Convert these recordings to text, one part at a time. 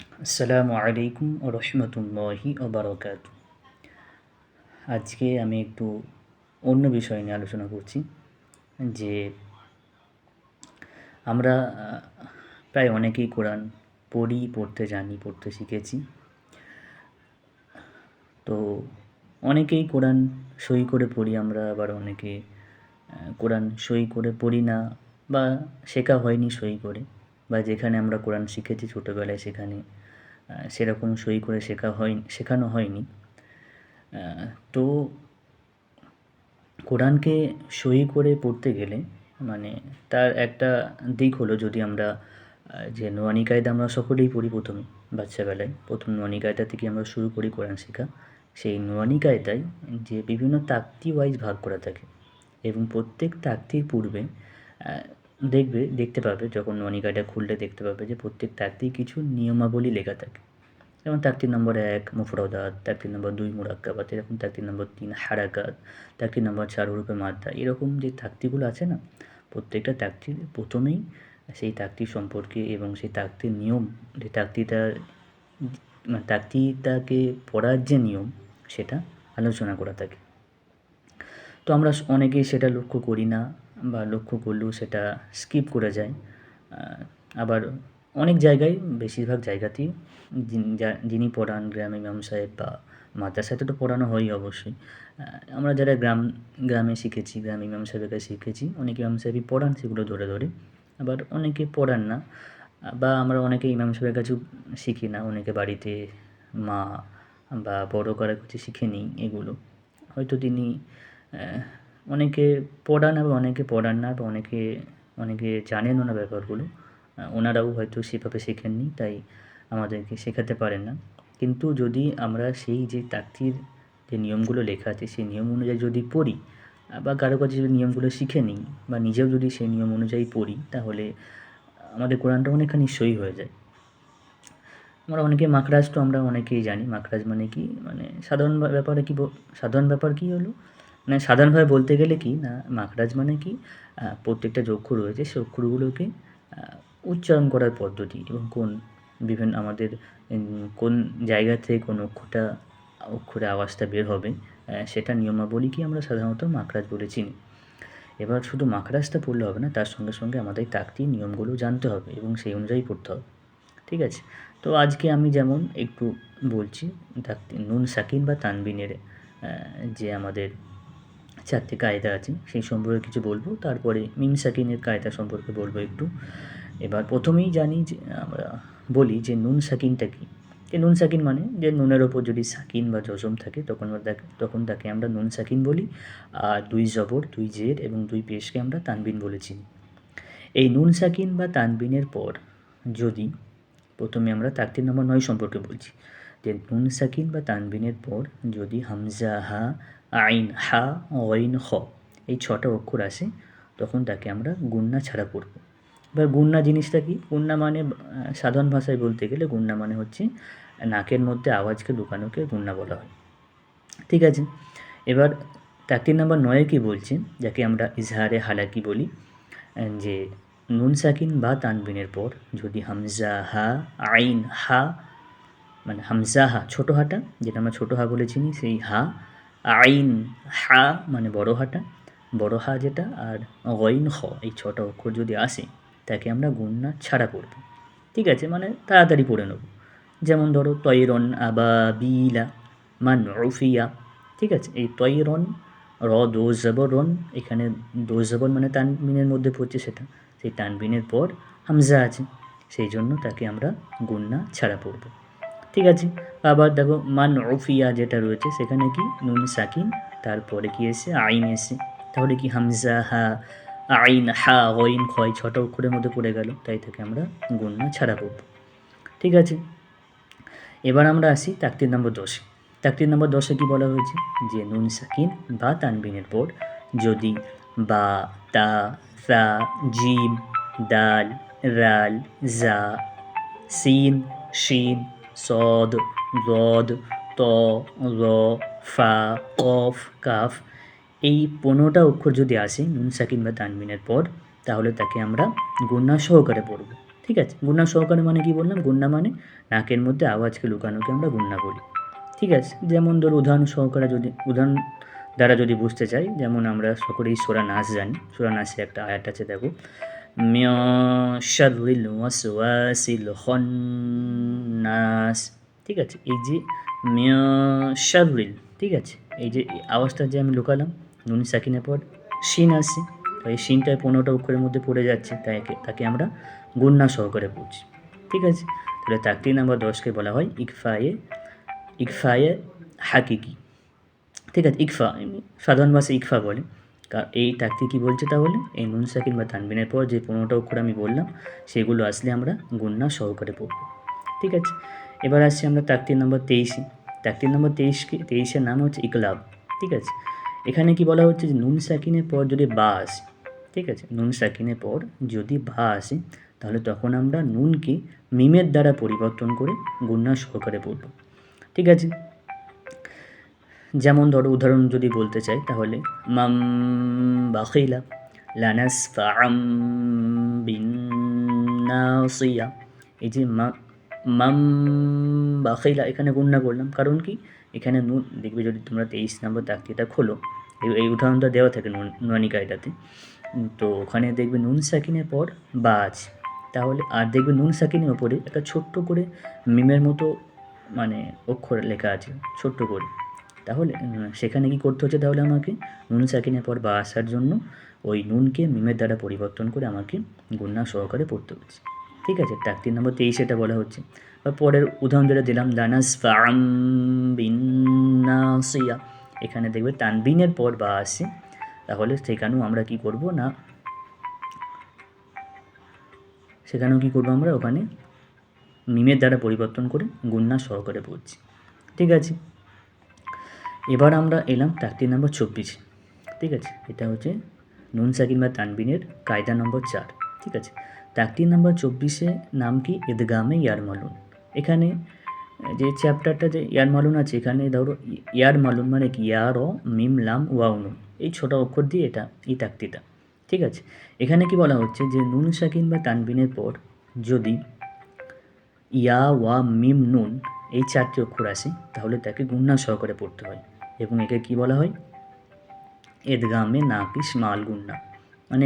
আসসালামু আলাইকুম রহমতুল্লাহি ওবরাকাত আজকে আমি একটু অন্য বিষয় নিয়ে আলোচনা করছি, যে আমরা প্রায় অনেকেই কোরআন পড়ি, পড়তে জানি, পড়তে শিখেছি। তো অনেকেই কোরআন সই করে পড়ি আমরা, আবার অনেকে কোরআন সই করে পড়ি না বা শেখা হয়নি সই করে। বা যেখানে আমরা কোরআন শিখেছি ছোটোবেলায় সেখানে সেরকম সই করে শেখা হয় শেখানো হয়নি। তো কোরআনকে সই করে পড়তে গেলে মানে তার একটা দিক হলো যদি আমরা যে নোয়ানি কায়দা আমরা সকলেই পড়ি প্রথমে, বাচ্চাবেলায়, প্রথম নোয়ানি কায়দা থেকে আমরা শুরু করি কোরআন শেখা। সেই নোয়ানি কায়দায় যে বিভিন্ন তাক্তি ওয়াইজ ভাগ করা থাকে এবং প্রত্যেক তাক্তির পূর্বে দেখবে, দেখতে পাবে, যখন কায়দা খুললে দেখতে পাবে যে প্রত্যেক তাক্তির কিছু নিয়মাবলী লেখা থাকে। যেমন তাকতির নম্বর এক, মুফরদাত, তাকতির নম্বর দুই, মুরাক্কাবাত, এরকম তাকতির নম্বর তিন, হারাকাত, তাকতির নম্বর চার রূপে মাদ্দা, এরকম যে তাক্তিগুলো আছে না, প্রত্যেকটা তাকতির প্রথমেই সেই তাক্তি সম্পর্কে এবং সেই তাকতির নিয়ম, যে তাকতিটা মানে তাক্তিটাকে পড়ার যে নিয়ম, সেটা আলোচনা করা থাকে। তো আমরা অনেকেই সেটা লক্ষ্য করি না বা লক্ষ্য করলেও সেটা স্কিপ করে যায়। আবার অনেক জায়গায়, বেশিরভাগ জায়গাতেই যিনি- পড়ান গ্রামে ইমাম সাহেব বা মাদ্রাসায় তো পড়ানো হয় অবশ্যই। আমরা যারা গ্রাম, গ্রামে শিখেছি, গ্রামে ইমাম সাহেবের কাছে শিখেছি, অনেক ইমাম সাহেবই পড়ান সেগুলো ধরে ধরে, আবার অনেকে পড়ান না। বা আমরা অনেকে ইমাম সাহেবের কাছেও শিখি না, অনেকে বাড়িতে মা বা বড় কারোর কাছে শিখে নিই এগুলো। হয়তো তিনি অনেকে পড়ান আবার অনেকে পড়ান না বা অনেকে অনেকে জানেনও না ব্যাপারগুলো। ওনারাও হয়তো সেভাবে শেখেননি, তাই আমাদেরকে শেখাতে পারেন না। কিন্তু যদি আমরা সেই যে তাক্তির যে নিয়মগুলো লেখা আছে, সেই নিয়ম অনুযায়ী যদি পড়ি, বা কারও কাছে যদি নিয়মগুলো শিখে নিই, বা নিজেও যদি সেই নিয়ম অনুযায়ী পড়ি, তাহলে আমাদের কোরআনটা অনেকখানি সই হয়ে যায়। আমরা অনেকে মাখরাজ তো আমরা অনেকেই জানি। মাখরাজ মানে কি? মানে সাধারণ ব্যাপারে কি সাধারণ ব্যাপার কি হলো? মানে সাধারণভাবে বলতে গেলে কি না মাখরাজ মানে কি প্রত্যেকটা যে অক্ষর রয়েছে সে অক্ষরগুলোকে উচ্চারণ করার পদ্ধতি এবং কোন বিভিন্ন আমাদের কোন জায়গা থেকে কোন অক্ষরটা অক্ষরে আওয়াজটা বের হবে আহ, নিয়মাবলী কি আমরা সাধারণত মাখরাজ বলে চিনি। এবার শুধু মাখরাজটা পড়লে হবে না তার সঙ্গে সঙ্গে আমাদের তাকতি নিয়মগুলো জানতে হবে এবং সেই অনুযায়ী পড়তে হবে। ঠিক আছে? তো আজকে আমি যেমন একটু বলছি নুন সাকিন বা তানবিনের যে আমাদের চারটে কায়দা আছে, সেই সম্পর্কে কিছু বলব। তারপরে মিম সাকিনের কায়দা সম্পর্কে বলব একটু। এবার প্রথমেই জানি যে, আমরা বলি যে নুন সাকিনটা কী? যে নুন সাকিন মানে যে নুনের ওপর যদি সাকিন বা জজম থাকে, তখন তখন তাকে আমরা নুন সাকিন বলি। আর দুই জবর, দুই জের এবং দুই পেশকে আমরা তানবিন বলেছি এই নুন সাকিন বা তানবিনের পর যদি প্রথমে আমরা তাকতির নম্বর নয় সম্পর্কে বলছি, যে নুন সাকিন বা তানবিনের পর যদি হামজা হা আইন হা ওয়াইন খ এই ছটা অক্ষর আসে, তখন তাকে আমরা গুন্না ছাড়া পড়ব। এবার গুন্না জিনিসটা কি? গুন্না মানে সাধারণ ভাষায় বলতে গেলে গুন্না মানে হচ্ছে নাকের মধ্যে আওয়াজকে লুকানোকে গুন্না বলা হয়। ঠিক আছে? এবার তাকতির নাম্বার নয়ে কি বলছে? যাকে আমরা ইজহারে হালাকি বলি যে নুন সাকিন বা তানবিনের পর যদি হামজা হা, আইন হা মানে হামজা হা, ছোটো হাটা, যেটা আমরা ছোটো হা বলে চিনি, সেই হা আইন, হা মানে বড় হাটা, বড় হা যেটা আর গইন খ, এই ছটা অক্ষর যদি আসে, তাকে আমরা গুন্না ছাড়া করব। ঠিক আছে? মানে তাড়াতাড়ি পড়ে নেব। যেমন ধরো, তৈরন আবা বিলা মান রফিয়া ঠিক আছে? এই তৈরন, র রন এখানে দো, জবর মানে তানবিনের মধ্যে পড়ছে সেটা। সেই তানবিনের পর হামজা আছে। সেই জন্য তাকে আমরা গুন্না ছাড়া পড়ব। ঠিক আছে। আবার দেখো, মান রফিয়া যেটা রয়েছে, সেখানে কি? নুন, সাকিন, তারপরে কি এসে আইন এসে তাহলে কি হামজা, হা, আইন, হা ওইন খয়, ছটা অক্ষরের মধ্যে পড়ে গেল। তাই তাকে আমরা গুন্না ছাড়া পড়ব ঠিক আছে? এবার আমরা আসি তাকতির নম্বর দশে। তাকতির নম্বর দশে কি বলা হয়েছে? যে নুন, সাকিন বা তানবিনের পর যদি বা, তা সা জিম, দাল, রাল, জা সিন শিন সদ, গদ, ত, র, ফা, কফ, কাফ এই পনেরোটা অক্ষর যদি আসে নুন, সাকিন বা তানবিনের পর, তাহলে তাকে আমরা গুন্না সহকারে পড়ব। ঠিক আছে? গুন্না সহকারে মানে কি বললাম? গুন্না মানে নাকের মধ্যে আওয়াজকে লুকানোকে আমরা গুন্না বলি। ঠিক আছে? যেমন ধর উদাহরণ সহকারে যদি, উদাহরণ দ্বারা যদি বুঝতে চাই, যেমন আমরা সকলেই সোরা নাচ জানি। সোরা নাচে একটা আয়াত আছে, দেখো। মিয়া শাররিল ওয়াসওয়াসিল খন্নাস ঠিক আছে, এই যে মিয়া শাররিল ঠিক আছে, এই যে আওয়াজটা যে আমি লুকালাম, নুন সাকিনের পর, শিন আসছে তো এই শিনটায় পনেরোটা অক্ষরের মধ্যে পড়ে যাচ্ছে, তাই তাকে আমরা গুন্না সহকারে পড়ছি। ঠিক আছে, তাহলে তাকতি নাম্বার দশকে বলা হয় ইকফায়ে ইকফায়ে হাকিকি। ঠিক আছে, ইকফা সাধারণ ভাষায় ইকফা বলে। কার এই তাকতি কী বলছে তাহলে? এই নুন সাকিন বা তানবিনের পর যে পনেরোটা অক্ষর আমি বললাম, সেগুলো আসলে আমরা গুন্না সহকারে পড়ব। ঠিক আছে? এবার আসছি আমরা তাকতির নম্বর তেইশে। তাকতির নম্বর তেইশকে তেইশের নাম হচ্ছে ইকলাব। ঠিক আছে? এখানে কি বলা হচ্ছে যে নুন সাকিনের পর যদি বা আসে, ঠিক আছে? নুন সাকিনের পর যদি বা আসে, তাহলে তখন আমরা নুনকে মিমের দ্বারা পরিবর্তন করে গুন্না সহকারে পড়ব। ঠিক আছে? যেমন ধরো, উদাহরণ যদি বলতে চাই তাহলে, মাম বাখিলা লানাস ফাম এই যে মাম বাখিলা এখানে গুণনা করলাম। কারণ কি? এখানে নুন, দেখবে যদি তোমরা তেইশ নম্বর তাকিটা খোলো, এই উদাহরণটা দেওয়া থাকে নুন নুয়ানি তো ওখানে দেখবে নুন সাকিনের পর বাজ। তাহলে, আর দেখবে নুন সাকিনের ওপরে একটা ছোট্ট করে মিমের মতো মানে অক্ষর লেখা আছে, ছোট্ট করে। তাহলে সেখানে কি করতে হচ্ছে তাহলে আমাকে? নুন সাকিনের পর বা আসার জন্য ওই নুনকে মিমের দ্বারা পরিবর্তন করে আমাকে গুন্না সহকারে পড়তে হচ্ছে ঠিক আছে? টাকতির নম্বর তেইশ এটা বলা হচ্ছে। বা পরের উদাহরণ যেটা দিলাম দানাস বিনাসিয়া এখানে দেখবে তানবিনের পর বা আসে, তাহলে সেখানেও আমরা কি করব না, সেখানেও কি করব আমরা? ওখানে মিমের দ্বারা পরিবর্তন করে গুন্না সহকারে পড়ছি। ঠিক আছে? এবার আমরা এলাম তাকতি নম্বর চব্বিশ, ঠিক আছে? এটা হচ্ছে নুন সাকিন বা তানবিনের কায়দা নম্বর চার, ঠিক আছে? তাকতি নাম্বার চব্বিশে নাম কি? ঈদগামে ইয়ারমালুন এখানে যে চ্যাপ্টারটা যে ইয়ারমালুন আছে, এখানে ধরো ইয়ারমালুন মানে কি? ইয়ার ও মিম, লাম ওয়াউনুন এই ছোটো অক্ষর দিয়ে এটা, এই তাকতিটা ঠিক আছে? এখানে কি বলা হচ্ছে? যে নুন সাকিন বা তানবিনের পর যদি ইয়া, ওয়া, মিম, নুন এই চারটি অক্ষর আসে, তাহলে তাকে গুন্না সহকারে পড়তে হয়। এবং একে কি বলা হয়? এদগামে নাকিস মাল গুন্না মানে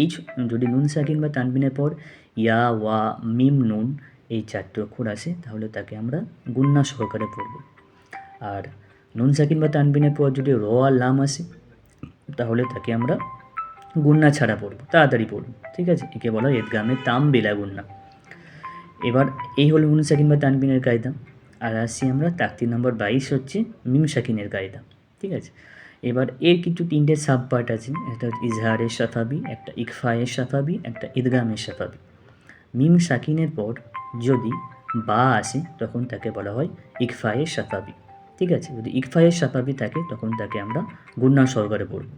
এই যদি নুন সাকিন বা তানবিনের পর ইয়া ওয়া মিম নুন এই চারটি অক্ষর আসে, তাহলে তাকে আমরা গুন্না সহকারে পড়ব। আর নুন সাকিন বা তানবিনের পর যদি র আর লাম আসে, তাহলে তাকে আমরা গুন্না ছাড়া পড়ব, তাড়াতাড়ি পড়ব। ঠিক আছে? একে বলা হয় এদগামে তাম বেলা গুন্না। এবার এই হলো নুন সাকিন বা তানবিনের কায়দা। আর আসছি আমরা তাকতি নম্বর বাইশ হচ্ছে মিম সাকিনের কায়দা ঠিক আছে? এবার এর কিছু তিনটে সাব পার্ট আছে, একটা হচ্ছে ইজহারের সাফাবি একটা ইকফায়ের সাফাবি একটা ঈদগামের সাফাবি মিম শাকিনের পর যদি বা আসে, তখন তাকে বলা হয় ইকফায়ের সাফাবি ঠিক আছে? যদি ইকফায়ের সাফাবি থাকে, তখন তাকে আমরা গুন্না সহকারে পড়ব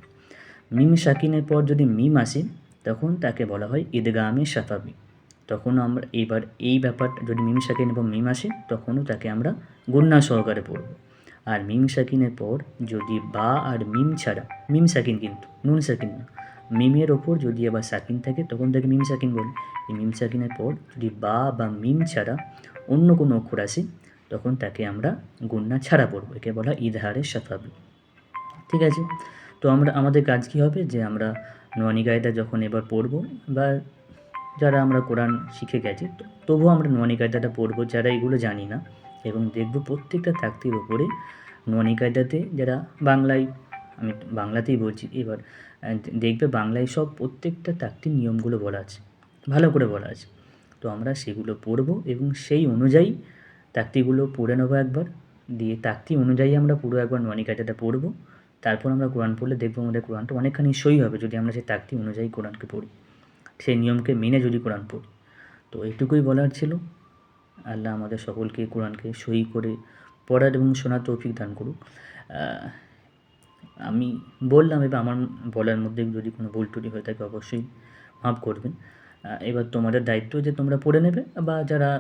মিম শাকিনের পর যদি মিম আসে, তখন তাকে বলা হয় ঈদগামে সাফাবি তখন আমরা এবার এই ব্যাপারটা, যদি মিম এবং মিম আসে, তখনও তাকে আমরা গুন্না সহকারে পড়ব। আর মিম সাকিনের পর যদি বা আর মিম ছাড়া, মিম সাকিন কিন্তু, নুন সাকিন না, মিমের ওপর যদি আবার সাকিন থাকে, তখন তাকে মিম সাকিন বলে। এই মিম সাকিনের পর যদি বা বা মিম ছাড়া অন্য কোনো অক্ষর আসে, তখন তাকে আমরা গুন্না ছাড়া পড়ব, একে বলা ইদহারের সাফাবি ঠিক আছে? তো আমরা, আমাদের কাজ কী হবে? যে আমরা নোয়ানি কায়দা যখন এবার পড়ব বা যারা আমরা কোরআন শিখে গেছি তবুও আমরা নোয়ানি পড়ব, যারা এগুলো জানি না, এবং দেখব প্রত্যেকটা তাক্তির ওপরে নোয়ানি কায়দাতে যারা বাংলায়, আমি বাংলাতেই বলছি, এবার দেখবে বাংলায় সব প্রত্যেকটা তাক্তির নিয়মগুলো বলা আছে, ভালো করে বলা আছে। তো আমরা সেগুলো পড়ব, এবং সেই অনুযায়ী তাকতিগুলো পড়ে নেব একবার, দিয়ে তাকতি অনুযায়ী আমরা পুরো একবার নোয়ানি কায়দাটা পড়ব, তারপর আমরা কোরআন পড়লে দেখব আমাদের কোরআনটা অনেকখানি সই হবে, যদি আমরা সেই তাকতি অনুযায়ী কোরআনকে পড়ি। সেই নিয়মকে মেনে যদি কোরআন পড়ি। তো এইটুকুই বলার ছিল। আল্লাহ আমাদের সকলকে কোরআনকে সই করে পড়ার এবং শোনার তৌফিক দান করুক। আমি বললাম, এবার আমার বলার মধ্যে যদি কোনো ভুল ত্রুটি হয়ে থাকে অবশ্যই মাফ করবেন। এবার তোমাদের দায়িত্ব যে তোমরা পড়ে নেবে বা যারা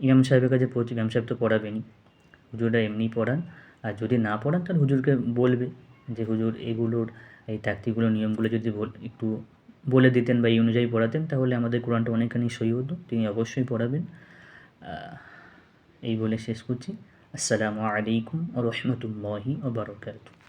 ইমাম সাহেবের কাছে পড়ছে, ইমাম সাহেব তো পড়াবেনই। হুজুররা এমনি পড়ান। আর যদি না পড়ান, তাহলে হুজুরকে বলবে যে, হুজুর, এগুলোর এই তাক্তিগুলো নিয়মগুলো যদি একটু বলে দিতেন বা এই অনুযায়ী পড়াতেন, তাহলে আমাদের কোরআনটা অনেকখানি সই হতো। তিনি অবশ্যই পড়াবেন। এই বলে শেষ করছি। আসসালামু আলাইকুম রহমতুল্লাহি ওবরাকাতুহ